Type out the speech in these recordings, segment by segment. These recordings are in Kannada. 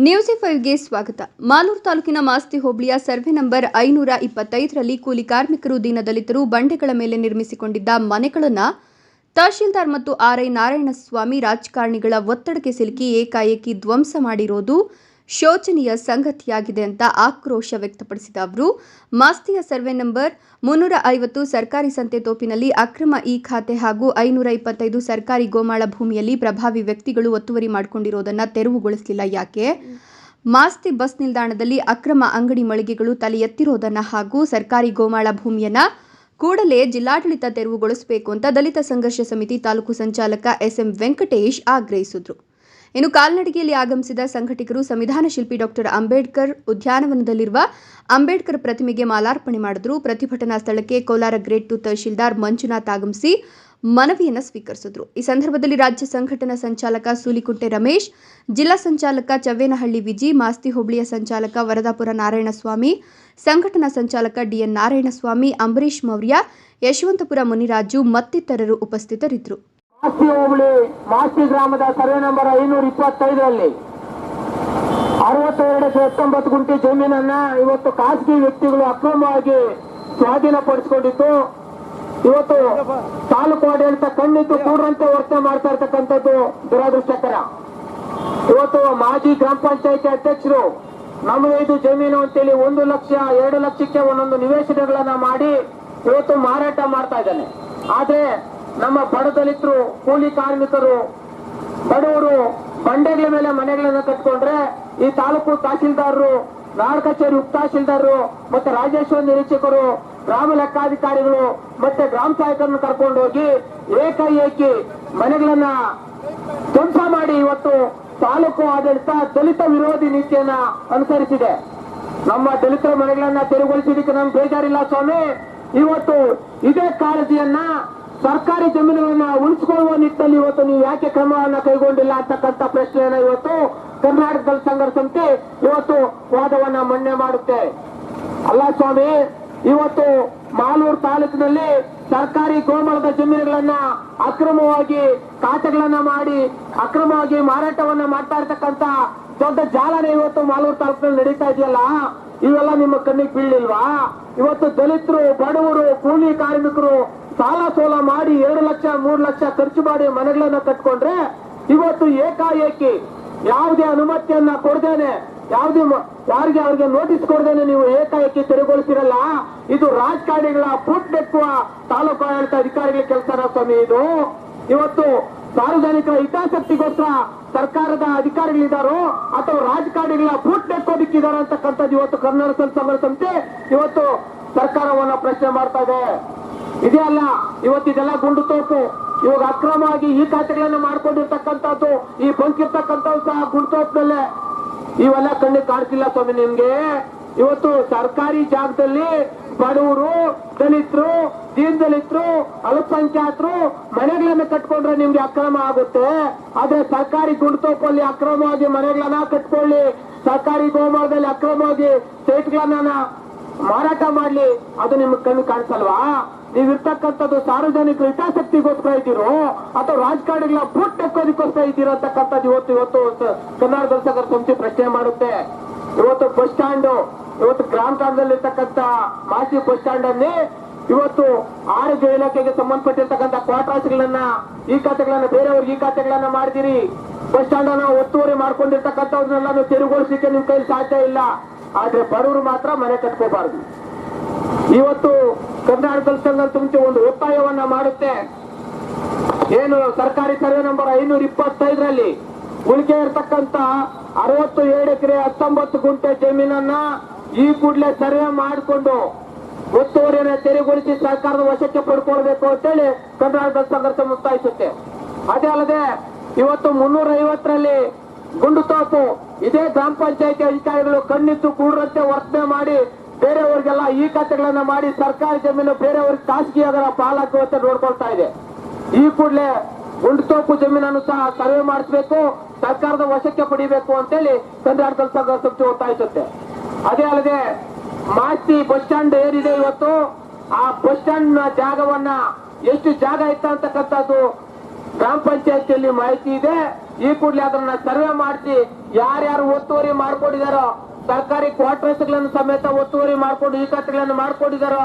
ನ್ಯೂಸ್ ಫೈವ್ಗೆ ಸ್ವಾಗತ. ಮಾಲೂರು ತಾಲೂಕಿನ ಮಾಸ್ತಿ ಹೋಬಳಿಯ ಸರ್ವೆ ನಂಬರ್ ಐನೂರ ಇಪ್ಪತ್ತೈದರಲ್ಲಿ ಕೂಲಿ ಕಾರ್ಮಿಕರು ದೀನದಲಿತರು ಬಂಡೆಗಳ ಮೇಲೆ ನಿರ್ಮಿಸಿಕೊಂಡಿದ್ದ ಮನೆಗಳನ್ನು ತಹಶೀಲ್ದಾರ್ ಮತ್ತು ಆರ್ಐ ನಾರಾಯಣಸ್ವಾಮಿ ರಾಜಕಾರಣಿಗಳ ಒತ್ತಡಕ್ಕೆ ಸಿಲುಕಿ ಏಕಾಏಕಿ ಧ್ವಂಸ ಮಾಡಿರೋದು ಶೋಚನೀಯ ಸಂಗತಿಯಾಗಿದೆ ಅಂತ ಆಕ್ರೋಶ ವ್ಯಕ್ತಪಡಿಸಿದ ಅವರು, ಮಾಸ್ತಿಯ ಸರ್ವೆ ನಂಬರ್ ಮುನ್ನೂರ ಐವತ್ತು ಸರ್ಕಾರಿ ಸಂತೆ ತೋಪಿನಲ್ಲಿ ಅಕ್ರಮ ಇ ಖಾತೆ ಹಾಗೂ ಐನೂರ ಇಪ್ಪತ್ತೈದು ಸರ್ಕಾರಿ ಗೋಮಾಳ ಭೂಮಿಯಲ್ಲಿ ಪ್ರಭಾವಿ ವ್ಯಕ್ತಿಗಳು ಒತ್ತುವರಿ ಮಾಡಿಕೊಂಡಿರುವುದನ್ನು ತೆರವುಗೊಳಿಸಲಿಲ್ಲ. ಯಾಕೆ? ಮಾಸ್ತಿ ಬಸ್ ನಿಲ್ದಾಣದಲ್ಲಿ ಅಕ್ರಮ ಅಂಗಡಿ ಮಳಿಗೆಗಳು ತಲೆ ಎತ್ತಿರೋದನ್ನ ಹಾಗೂ ಸರ್ಕಾರಿ ಗೋಮಾಳ ಭೂಮಿಯನ್ನು ಕೂಡಲೇ ಜಿಲ್ಲಾಡಳಿತ ತೆರವುಗೊಳಿಸಬೇಕು ಅಂತ ದಲಿತ ಸಂಘರ್ಷ ಸಮಿತಿ ತಾಲೂಕು ಸಂಚಾಲಕ ಎಸ್ಎಂ ವೆಂಕಟೇಶ್ ಆಗ್ರಹಿಸಿದ್ರು. ಇನ್ನು ಕಾಲ್ನಡಿಗೆಯಲ್ಲಿ ಆಗಮಿಸಿದ ಸಂಘಟಕರು ಸಂವಿಧಾನ ಶಿಲ್ಪಿ ಡಾಕ್ಟರ್ ಅಂಬೇಡ್ಕರ್ ಉದ್ಯಾನವನದಲ್ಲಿರುವ ಅಂಬೇಡ್ಕರ್ ಪ್ರತಿಮೆಗೆ ಮಾಲಾರ್ಪಣೆ ಮಾಡಿದ್ರು. ಪ್ರತಿಭಟನಾ ಸ್ಥಳಕ್ಕೆ ಕೋಲಾರ ಗ್ರೇಟ್ ಟು ತಹಶೀಲ್ದಾರ್ ಮಂಜುನಾಥ್ ಆಗಮಿಸಿ ಮನವಿಯನ್ನು ಸ್ವೀಕರಿಸಿದ್ರು. ಈ ಸಂದರ್ಭದಲ್ಲಿ ರಾಜ್ಯ ಸಂಘಟನಾ ಸಂಚಾಲಕ ಸೂಲಿಕುಂಟೆ ರಮೇಶ್, ಜಿಲ್ಲಾ ಸಂಚಾಲಕ ಚವ್ವೇನಹಳ್ಳಿ ವಿಜಿ, ಮಾಸ್ತಿ ಹೋಬಳಿಯ ಸಂಚಾಲಕ ವರದಾಪುರ ನಾರಾಯಣಸ್ವಾಮಿ, ಸಂಘಟನಾ ಸಂಚಾಲಕ ಡಿಎನ್ ನಾರಾಯಣಸ್ವಾಮಿ ಅಂಬರೀಶ್ ಮೌರ್ಯ, ಯಶವಂತಪುರ ಮುನಿರಾಜು ಮತ್ತಿತರರು ಉಪಸ್ಥಿತರಿದ್ದರು. ಮಾಸ್ತಿ ಹೋಬಳಿ ಮಾಸ್ತಿ ಗ್ರಾಮದ ಸರ್ವೆ ನಂಬರ್ ಐನೂರ ಇಪ್ಪತ್ತೈದರಲ್ಲಿ ಅರವತ್ತೆರಡು ಹತ್ತೊಂಬತ್ತು ಗುಂಟೆ ಜಮೀನನ್ನ ಇವತ್ತು ಖಾಸಗಿ ವ್ಯಕ್ತಿಗಳು ಅಕ್ರಮವಾಗಿ ಸ್ವಾಧೀನಪಡಿಸಿಕೊಂಡಿದ್ದು, ಇವತ್ತು ತಾಲೂಕು ಆಡಳಿತ ಕಣ್ಣಿದ್ದು ಕೂಡ್ರಂತೆ ವರ್ತನೆ ಮಾಡ್ತಾ ಇರ್ತಕ್ಕಂಥದ್ದು ದುರಾದೃಷ್ಟಕರ. ಇವತ್ತು ಮಾಜಿ ಗ್ರಾಮ ಪಂಚಾಯತಿ ಅಧ್ಯಕ್ಷರು ನಮಗೆ ಇದು ಜಮೀನು ಅಂತೇಳಿ ಒಂದು ಲಕ್ಷ, ಎರಡು ಲಕ್ಷಕ್ಕೆ ಒಂದೊಂದು ನಿವೇಶನಗಳನ್ನ ಮಾಡಿ ಇವತ್ತು ಮಾರಾಟ ಮಾಡ್ತಾ ಇದ್ದಾನೆ. ಆದ್ರೆ ನಮ್ಮ ಬಡ ದಲಿತರು ಕೂಲಿ ಕಾರ್ಮಿಕರು, ಬಡವರು ಬಂಡೆಗಳ ಮೇಲೆ ಮನೆಗಳನ್ನ ಕಟ್ಕೊಂಡ್ರೆ ಈ ತಾಲೂಕು ತಹಸೀಲ್ದಾರರು, ನಾಡ್ ಕಚೇರಿ ಉಪ ತಹಸೀಲ್ದಾರರು, ಮತ್ತೆ ರಾಜೇಶ್ವರ ನಿರೀಕ್ಷಕರು, ಗ್ರಾಮ ಲೆಕ್ಕಾಧಿಕಾರಿಗಳು, ಮತ್ತೆ ಗ್ರಾಮ ಸಹಾಯಕರನ್ನು ಕರ್ಕೊಂಡು ಹೋಗಿ ಏಕಾಏಕಿ ಮನೆಗಳನ್ನ ಧ್ವಂಸ ಮಾಡಿ ಇವತ್ತು ತಾಲೂಕು ಆಡಳಿತ ದಲಿತ ವಿರೋಧಿ ನೀತಿಯನ್ನ ಅನುಸರಿಸಿದೆ. ನಮ್ಮ ದಲಿತರ ಮನೆಗಳನ್ನ ತೆರವುಗೊಳಿಸಿದಕ್ಕೆ ನಮ್ಗೆ ಬೇಜಾರಿಲ್ಲ ಸ್ವಾಮಿ. ಇವತ್ತು ಇದೇ ಕಾಳಜಿಯನ್ನ ಸರ್ಕಾರಿ ಜಮೀನುಗಳನ್ನ ಉಳಿಸಿಕೊಳ್ಳುವ ನಿಟ್ಟಿನಲ್ಲಿ ಇವತ್ತು ನೀವು ಯಾಕೆ ಕ್ರಮವನ್ನ ಕೈಗೊಂಡಿಲ್ಲ ಅಂತಕ್ಕಂಥ ಪ್ರಶ್ನೆಯನ್ನ ಇವತ್ತು ಕರ್ನಾಟಕದಲ್ಲಿ ಸಂಘರ್ಷಂತೆ ಸಂಘರ್ಷ ಇವತ್ತು ವಾದವನ್ನ ಮನ್ನೆ ಮಾಡುತ್ತೆ. ಅಲ್ಲ ಸ್ವಾಮಿ, ಇವತ್ತು ಮಾಲೂರು ತಾಲೂಕಿನಲ್ಲಿ ಸರ್ಕಾರಿ ಗೋಮಳದ ಜಮೀನುಗಳನ್ನ ಅಕ್ರಮವಾಗಿ ಖಾತೆಗಳನ್ನ ಮಾಡಿ, ಅಕ್ರಮವಾಗಿ ಮಾರಾಟವನ್ನ ಮಾಡ್ತಾ ಇರ್ತಕ್ಕಂತ ದೊಡ್ಡ ಜಾಲನೆ ಇವತ್ತು ಮಾಲೂರು ತಾಲೂಕಿನಲ್ಲಿ ನಡೀತಾ ಇದೆಯಲ್ಲ? ಇವೆಲ್ಲ ನಿಮ್ಮ ಕಣ್ಣಿಗೆ ಬೀಳಿಲ್ವಾ ಇವತ್ತು ದಲಿತರು, ಬಡವರು, ಕೂಲಿ ಕಾರ್ಮಿಕರು ಸಾಲ ಸೋಲ ಮಾಡಿ ಎರಡು ಲಕ್ಷ, ಮೂರು ಲಕ್ಷ ಖರ್ಚು ಮಾಡಿ ಮನೆಗಳನ್ನ ಕಟ್ಕೊಂಡ್ರೆ ಇವತ್ತು ಏಕಾಏಕಿ ಯಾವುದೇ ಅನುಮತಿಯನ್ನ ಕೊಡ್ದೇನೆ, ಯಾವುದೇ ಯಾರಿಗೆ ಅವ್ರಿಗೆ ನೋಟಿಸ್ ಕೊಡ್ದೇನೆ ನೀವು ಏಕಾಏಕಿ ತೆರವುಗೊಳಿಸಿರಲ್ಲ, ಇದು ರಾಜಕಾರಣಿಗಳ ಫುಟ್ ಬೆಕ್ಕುವ ತಾಲೂಕು ಆಡಳಿತ ಅಧಿಕಾರಿಗಳ ಕೆಲಸನ ಸ್ವಾಮಿ ಇದು. ಇವತ್ತು ಸಾರ್ವಜನಿಕರ ಹಿತಾಸಕ್ತಿಗೋಸ್ಕರ ಸರ್ಕಾರದ ಅಧಿಕಾರಿಗಳಿದ್ದಾರೋ ಅಥವಾ ರಾಜಕಾರಣಿಗಳ ಫುಡ್ ಬೆಕ್ಕೋದಿಕ್ಕಿದ್ದಾರೆ ಅಂತಕ್ಕಂಥದ್ದು ಇವತ್ತು ಕರ್ನಾಟಕ ಸಂಘ ಸಂಸ್ಥೆ, ಇವತ್ತು ಸರ್ಕಾರವನ್ನ ಪ್ರಶ್ನೆ ಮಾಡ್ತಾ ಇದೆ. ಇದೇ ಅಲ್ಲ ಇವತ್ತಿದೆಲ್ಲ ಗುಂಡು ತೋಪು ಇವಾಗ ಅಕ್ರಮವಾಗಿ ಈ ಖಾತೆಗಳನ್ನ ಮಾಡ್ಕೊಂಡಿರ್ತಕ್ಕಂಥದ್ದು, ಈ ಬಂಕಿರ್ತಕ್ಕಂಥದ್ದು ಸಹ ಗುಂಡು ತೋಪಿನಲ್ಲೇ ಇವೆಲ್ಲ ಕಣ್ಣಿಗೆ ಕಾಡ್ತಿಲ್ಲ ಸ್ವಾಮಿ ನಿಮ್ಗೆ. ಇವತ್ತು ಸರ್ಕಾರಿ ಜಾಗದಲ್ಲಿ ಬಡವರು, ದಲಿತರು ದೀನ್ ದಲಿತರು ಅಲ್ಪಸಂಖ್ಯಾತರು ಮನೆಗಳನ್ನ ಕಟ್ಕೊಂಡ್ರೆ ನಿಮ್ಗೆ ಅಕ್ರಮ ಆಗುತ್ತೆ. ಆದ್ರೆ ಸರ್ಕಾರಿ ಗುಂಡ್ತೋಪಲ್ಲಿ ಅಕ್ರಮವಾಗಿ ಮನೆಗಳನ್ನ ಕಟ್ಕೊಳ್ಳಿ. ಸರ್ಕಾರಿ ಗೋಮಾಳದಲ್ಲಿ ಅಕ್ರಮವಾಗಿ ಸೈಟ್ಗಳನ್ನ ಮಾರಾಟ ಮಾಡ್ಲಿ. ಅದು ನಿಮ್ಗೆ ಕಣ್ಣು ಕಾಣಿಸಲ್ವಾ ನೀವಿರ್ತಕ್ಕಂಥದ್ದು ಸಾರ್ವಜನಿಕರ ಹಿತಾಸಕ್ತಿಗೋಸ್ಕರ ಇದ್ದೀರೋ ಅಥವಾ ರಾಜಕಾರಣಿಗಳ ಬೂಟ್ ಎಕ್ಕೋದಕ್ಕೋಸ್ಕರ ಇದ್ದೀರೋ ಅಂತಕ್ಕಂಥದ್ದು ಇವತ್ತು ಇವತ್ತು ಕನ್ನಡ ದರ್ಶಕರ ಸಂಸ್ಥೆ ಪ್ರಶ್ನೆ ಮಾಡುತ್ತೆ. ಇವತ್ತು ಬಸ್ ಸ್ಟ್ಯಾಂಡ್ ಇವತ್ತು ಗ್ರಾಮ ಕಾಲದಲ್ಲಿ ಇರ್ತಕ್ಕಂಥ ಮಾಜಿ ಬಸ್ ಸ್ಟ್ಯಾಂಡ್ ಅಲ್ಲಿ ಇವತ್ತು ಆರೋಗ್ಯ ಇಲಾಖೆಗೆ ಸಂಬಂಧಪಟ್ಟಿರ್ತಕ್ಕಂಥ ಕ್ವಾರ್ಟರ್ಸ್ಗಳನ್ನ ಈ ಖಾತೆಗಳನ್ನ, ಬೇರೆಯವ್ರಿಗೆ ಈ ಖಾತೆಗಳನ್ನ ಮಾಡಿದಿರಿ ಬಸ್ ಸ್ಟ್ಯಾಂಡ್ ಅನ್ನ ಒತ್ತುವರಿ ಮಾಡ್ಕೊಂಡಿರ್ತಕ್ಕಂಥವ್ರನ್ನೆಲ್ಲ ತೆರವುಗೊಳಿಸಲಿಕ್ಕೆ ನಿಮ್ ಕೈಲಿ ಸಾಧ್ಯ ಇಲ್ಲ. ಆದ್ರೆ ಬಡವರು ಮಾತ್ರ ಮನೆ ಕಟ್ಕೋಬಾರದು. ಇವತ್ತು ಕರ್ನಾಟಕ ಸಂಘ ಮುಂಚೆ ಒಂದು ಒತ್ತಾಯವನ್ನ ಮಾಡುತ್ತೆ. ಏನು ಸರ್ಕಾರಿ ಸರ್ವೆ ನಂಬರ್ ಐನೂರ ಇಪ್ಪತ್ತೈದರಲ್ಲಿ ಉಳಿಕೆ ಇರತಕ್ಕಂತ ಅರವತ್ತು ಏಳು ಎಕರೆ ಹತ್ತೊಂಬತ್ತು ಗುಂಟೆ ಜಮೀನನ್ನ ಈ ಕೂಡಲೇ ಸರ್ವೆ ಮಾಡಿಕೊಂಡು ಒತ್ತುವರಿಯನ್ನ ತೆರವುಗೊಳಿಸಿ ಸರ್ಕಾರದ ವಶಕ್ಕೆ ಪಡ್ಕೊಳ್ಬೇಕು ಅಂತೇಳಿ ಕರ್ನಾಟಕ ಸಂಘರ್ಷ ಒತ್ತಾಯಿಸುತ್ತೆ ಅದೇ ಅಲ್ಲದೆ ಇವತ್ತು ಮುನ್ನೂರ ಐವತ್ತರಲ್ಲಿ ಗುಂಡುತೋಪು ಇದೇ ಗ್ರಾಮ ಪಂಚಾಯತಿ ಅಧಿಕಾರಿಗಳು ಕಣ್ಣಿತ್ತು ಕೂಡ್ರಂತೆ ವರ್ತನೆ ಮಾಡಿ ಬೇರೆಯವರಿಗೆಲ್ಲ ಈ ಖಾತೆಗಳನ್ನ ಮಾಡಿ ಸರ್ಕಾರಿ ಜಮೀನು ಬೇರೆಯವ್ರಿಗೆ ಖಾಸಗಿ ಅದರ ಪಾಲಾಗುವಂತೆ ನೋಡ್ಕೊಳ್ತಾ ಇದೆ. ಈ ಕೂಡಲೇ ಗುಂಡ್ತೋಪು ಜಮೀನನ್ನು ಸಹ ಸರ್ವೆ ಮಾಡಿಸಬೇಕು, ಸರ್ಕಾರದ ವಶಕ್ಕೆ ಪಡಿಬೇಕು ಅಂತೇಳಿ ಕರ್ನಾಟಕ ಸಂಘ ಸಮಿತಿ ಒತ್ತಾಯಿಸುತ್ತೆ ಅದೇ ಅಲ್ಲದೆ ಮಾಸ್ತಿ ಬಸ್ ಸ್ಟ್ಯಾಂಡ್ ಏನಿದೆ ಇವತ್ತು, ಆ ಬಸ್ ಸ್ಟ್ಯಾಂಡ್ನ ಜಾಗವನ್ನ ಎಷ್ಟು ಜಾಗ ಇತ್ತ ಅಂತಕ್ಕಂಥದ್ದು ಗ್ರಾಮ ಪಂಚಾಯತಿಯಲ್ಲಿ ಮಾಹಿತಿ ಇದೆ. ಈ ಕೂಡಲೇ ಅದನ್ನ ಸರ್ವೆ ಮಾಡಿಸಿ ಯಾರ್ಯಾರು ಒತ್ತುವರಿ ಮಾಡ್ಕೊಂಡಿದಾರೋ ಸರ್ಕಾರಿ ಕ್ವಾರ್ಟರ್ಸ್ಗಳನ್ನು ಸಮೇತ ಒತ್ತುವರಿ ಮಾಡಿಕೊಂಡು ಈ ಖಾತೆಗಳನ್ನು ಮಾಡ್ಕೊಂಡಿದಾರೋ,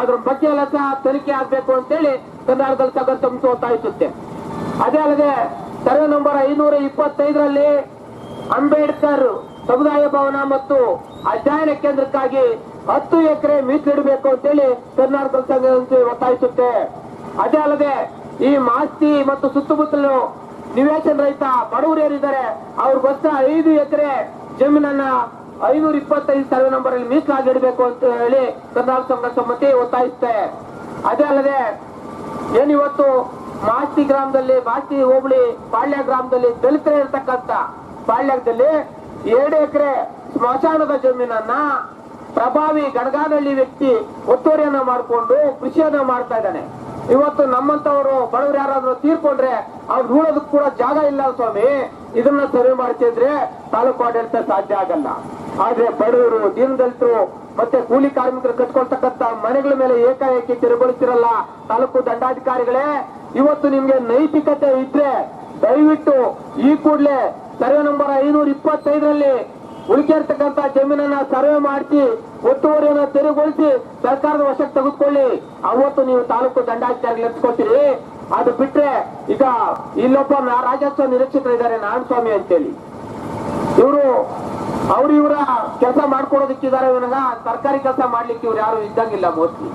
ಅದ್ರ ಬಗ್ಗೆ ಎಲ್ಲ ಸಹ ತನಿಖೆ ಆಗ್ಬೇಕು ಅಂತೇಳಿ ಕರ್ನಾಟಕದಲ್ಲಿ ತಗೊಂಡು ಒತ್ತಾಯಿಸುತ್ತೆ. ಅದೇ ಅಲ್ಲದೆ, ಸರ್ವೆ ನಂಬರ್ ಐನೂರ ಇಪ್ಪತ್ತೈದರಲ್ಲಿ ಅಂಬೇಡ್ಕರ್ ಸಮುದಾಯ ಭವನ ಮತ್ತು ಅಧ್ಯಯನ ಕೇಂದ್ರಕ್ಕಾಗಿ ಹತ್ತು ಎಕರೆ ಮೀಸಲಿಡಬೇಕು ಅಂತೇಳಿ ಕರ್ನಾಟಕ ಸಂಘದಂತೆ ಒತ್ತಾಯಿಸುತ್ತೆ. ಅದೇ ಅಲ್ಲದೆ, ಈ ಮಾಸ್ತಿ ಮತ್ತು ಸುತ್ತಮುತ್ತಲು ನಿವೇಶನ ರೈತ ಬಡವರು ಏನಿದ್ದಾರೆ ಅವ್ರಿಗೋಸ್ಕರ ಐದು ಎಕರೆ ಜಮೀನನ್ನ ಐನೂರ ಇಪ್ಪತ್ತೈದು ಸರ್ವೆ ನಂಬರ್ ಅಲ್ಲಿ ಮೀಸಲಾಗಿ ಇಡಬೇಕು ಅಂತ ಹೇಳಿ ಕರ್ನಾಟಕ ಸಂಘ ಸಮಿತಿ ಒತ್ತಾಯಿಸುತ್ತೆ. ಅದೇ ಅಲ್ಲದೆ ಏನಿವತ್ತು ಮಾಸ್ತಿ ಗ್ರಾಮದಲ್ಲಿ, ಮಾಸ್ತಿ ಹೋಬಳಿ ಪಾಳ್ಯ ಗ್ರಾಮದಲ್ಲಿ ದಲಿತರೇ ಇರತಕ್ಕಂತ ಪಾಳ್ಯದಲ್ಲಿ ಎರಡು ಎಕರೆ ಸ್ಮಶಾನದ ಜಮೀನನ್ನ ಪ್ರಭಾವಿ ಗಣಗಾನಹಳ್ಳಿ ವ್ಯಕ್ತಿ ಒತ್ತುವರಿಯನ್ನ ಮಾಡಿಕೊಂಡು ಕೃಷಿಯನ್ನ ಮಾಡ್ತಾ ಇದ್ದಾನೆ. ಇವತ್ತು ನಮ್ಮಂತವರು ಬಡವರು ಯಾರಾದ್ರೂ ತೀರ್ಕೊಂಡ್ರೆ ಅವ್ರು ನೋಡೋದಕ್ಕೆ ಕೂಡ ಜಾಗ ಇಲ್ಲ ಸ್ವಾಮಿ. ಇದನ್ನ ಸರ್ವೆ ಮಾಡ್ತಿದ್ರೆ ತಾಲೂಕು ಆಡಳಿತ ಸಾಧ್ಯ ಆಗಲ್ಲ. ಆದ್ರೆ ಬಡವರು ದೀನದಲಿತರು ಮತ್ತೆ ಕೂಲಿ ಕಾರ್ಮಿಕರು ಕಟ್ಕೊಳ್ತಕ್ಕಂತ ಮನೆಗಳ ಮೇಲೆ ಏಕಾಏಕಿ ತಿರುಗೊಳಿಸಿರಲ್ಲ, ತಾಲೂಕು ದಂಡಾಧಿಕಾರಿಗಳೇ, ಇವತ್ತು ನಿಮ್ಗೆ ನೈತಿಕತೆ ಇದ್ರೆ ದಯವಿಟ್ಟು ಈ ಕೂಡಲೇ ಸರ್ವೆ ನಂಬರ್ ಐನೂರ ಇಪ್ಪತ್ತೈದರಲ್ಲಿ ಉಳಿಕೆರ್ತಕ್ಕಂತ ಜಮೀನನ್ನ ಸರ್ವೆ ಮಾಡಿಸಿ, ಒತ್ತುವರಿಯನ್ನ ತೆರವುಗೊಳಿಸಿ ಸರ್ಕಾರದ ವಶಕ್ಕೆ ತೆಗೆದುಕೊಳ್ಳಿ. ಅವತ್ತು ನೀವು ತಾಲೂಕು ದಂಡಾಧಿಕಾರಿಗಳು ಎತ್ಕೊಳ್ತೀರಿ ಅದು ಬಿಟ್ರೆ ಈಗ ಇಲ್ಲೊಬ್ಬ ರಾಜಸ್ವ ನಿರೀಕ್ಷಕರಿದ್ದಾರೆ ನಾರಾಯಣಸ್ವಾಮಿ ಅಂತೇಳಿ. ಇವರು ಅವ್ರು ಇವರ ಕೆಲಸ ಮಾಡ್ಕೊಡೋದಕ್ಕಿದ್ದಾರೆ ಇವನಾಗ ಸರ್ಕಾರಿ ಕೆಲಸ ಮಾಡ್ಲಿಕ್ಕೆ ಇವ್ರು ಯಾರು ಇದ್ದಂಗಿಲ್ಲ ಮೋಸ್ಟ್ಲಿ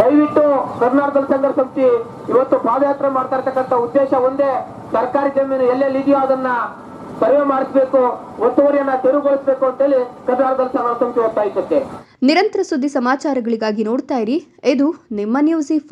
ದಯವಿಟ್ಟು ಕರ್ನಾಟಕದ ಸಂಘ ಸಂಸ್ಥೆ ಇವತ್ತು ಪಾದಯಾತ್ರೆ ಮಾಡ್ತಾ ಇರ್ತಕ್ಕಂಥ ಉದ್ದೇಶ ಒಂದೇ, ಸರ್ಕಾರಿ ಜಮೀನು ಎಲ್ಲೆಲ್ಲಿ ಇದೆಯೋ ಅದನ್ನ ಸರ್ವೆ ಮಾಡಿಸ್ಬೇಕು, ಒತ್ತುವರಿಯನ್ನ ತೆರವುಗೊಳಿಸಬೇಕು ಅಂತೇಳಿ ಕರ್ನಾಟಕದ ಸಂಘ ಸಮಿತಿ ಒತ್ತಾಯಿಸುತ್ತೆ. ನಿರಂತರ ಸುದ್ದಿ ಸಮಾಚಾರಗಳಿಗಾಗಿ ನೋಡ್ತಾ ಇರಿ, ಇದು ನಿಮ್ಮ ನ್ಯೂಸ್ ಫೈವ್